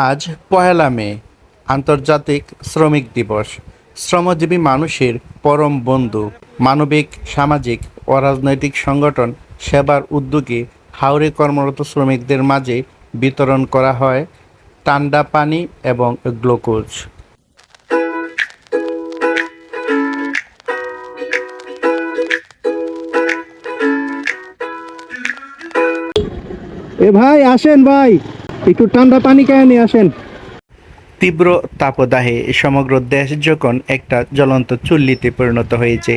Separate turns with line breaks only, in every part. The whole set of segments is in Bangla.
আজ পহেলা মে, আন্তর্জাতিক শ্রমিক দিবস। শ্রমজীবী মানুষের পরম বন্ধু, মানবিক, সামাজিক ও রাজনৈতিক সংগঠন সেবার উদ্যোগে হাওড়ে কর্মরত শ্রমিকদের মাঝে বিতরণ করা হয় ঠান্ডা পানি এবং গ্লুকোজ।
এ ভাই, আসেন ভাই। একটু ঠান্ডা পানি খায় নিয়ে আসেন।
তীব্র তাপদাহে সমগ্র দেশ যখন একটা জ্বলন্ত চুল্লিতে পরিণত হয়েছে,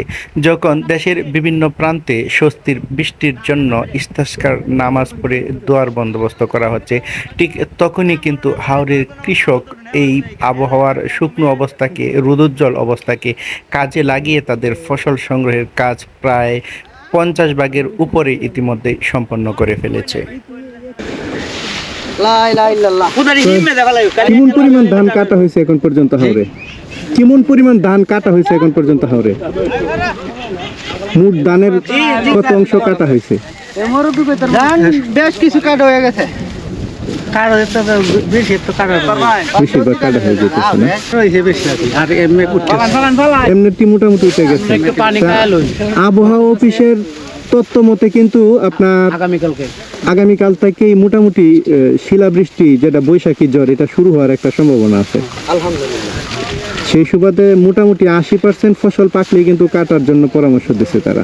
যখন দেশের বিভিন্ন প্রান্তে স্বস্তির বৃষ্টির জন্য ইস্তাস্কার নামাজ পড়ে দোয়ার বন্দোবস্ত করা হচ্ছে, ঠিক তখনই কিন্তু হাওড়ের কৃষক এই আবহাওয়ার শুকনো অবস্থাকে, রুদুজ্জ্বল অবস্থাকে কাজে লাগিয়ে তাদের ফসল সংগ্রহের কাজ প্রায় পঞ্চাশ ভাগের উপরে ইতিমধ্যে সম্পন্ন করে ফেলেছে।
কেমন পরিমাণ ধান কাটা হয়েছে এখন পর্যন্ত হাওড়ে কেমন পরিমাণ ধান কাটা হয়েছে এখন পর্যন্ত হাওড়ে মোট ধানের কত অংশ কাটা হয়েছে?
ধান বেশ কিছু কাট হয়ে গেছে।
হয়ে। আবহাওয়া অফিসের তথ্য মতে কিন্তু আপনার
আগামীকালকে।
আগামীকাল থেকেই মোটামুটি শিলাবৃষ্টি যেটা বৈশাখী জ্বর এটা শুরু হওয়ার একটা সম্ভাবনা আছে। সেই সুবাদে মোটামুটি আশি পার্সেন্ট ফসল পাকলে কিন্তু কাটার জন্য পরামর্শ দিচ্ছে তারা।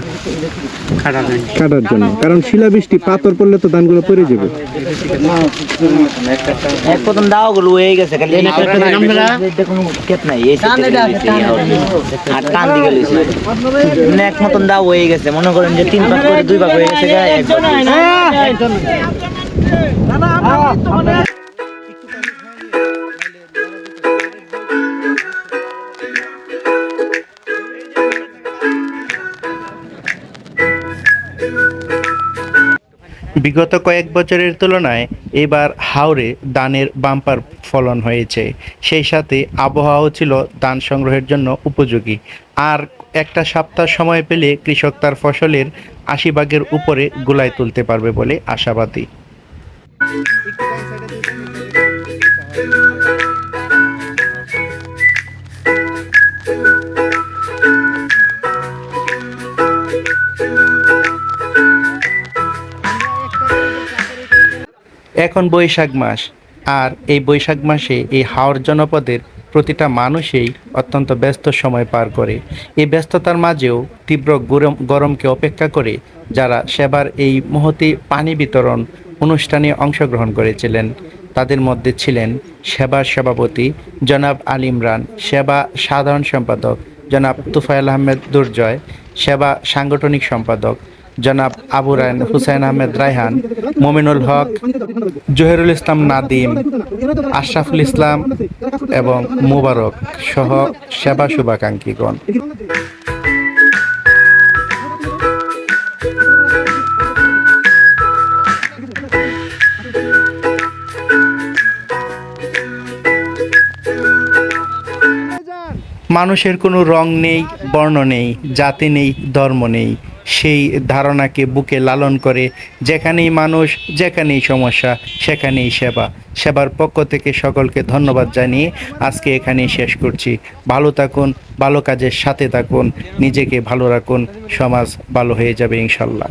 কাটার জন্য। কারণ শিলাবৃষ্টি পাথর পড়লে তো ধানগুলো পড়ে যাবে।
হয়ে মানে এক মতন দাও হয়ে গেছে মনে করেন যে তিন ভাগ করে দুই ভাগ হয়ে গেছে।
বিগত কয়েক বছরের তুলনায় এবার হাওড়ে ধানের বাম্পার ফলন হয়েছে। সেই সাথে আবহাওয়াও ছিল ধান সংগ্রহের জন্য উপযোগী। আর একটা সপ্তাহ সময় পেলে কৃষক তার ফসলের আশি ভাগের উপরে গোলায় তুলতে পারবে বলে আশাবাদী। এখন বৈশাখ মাস, আর এই বৈশাখ মাসে এই হাওড় জনপদের প্রতিটা মানুষই অত্যন্ত ব্যস্ত সময় পার করে। এই ব্যস্ততার মাঝেও তীব্র গরম, গরমকে অপেক্ষা করে যারা সেবার এই মহতি পানি বিতরণ অনুষ্ঠানে অংশগ্রহণ করেছিলেন, তাদের মধ্যে ছিলেন সেবার সভাপতি জনাব আল ইমরান, সেবা সাধারণ সম্পাদক জনাব তুফাইল আহমেদ দুর্জয়, সেবা সাংগঠনিক সম্পাদক জনাব আবু রায়ন হুসাইন আহমেদ রায়হান, মোমিনুল হক, জহিরুল ইসলাম নাদিম, আশরাফুল ইসলাম এবং মুবারক সহ সেবা শুভাকাঙ্ক্ষীগণ। মানুষের কোনো রং নেই, বর্ণ নেই, জাতি নেই, ধর্ম নেই। সেই ধারণাকে বুকে লালন করে, যেখানেই মানুষ, যেখানেই সমস্যা, সেখানেই সেবা। সেবার পক্ষ থেকে সকলকে ধন্যবাদ জানিয়ে আজকে এখানেই শেষ করছি। ভালো থাকুন, ভালো কাজের সাথে থাকুন, নিজেকে ভালো রাখুন, সমাজ ভালো হয়ে যাবে ইনশাল্লাহ।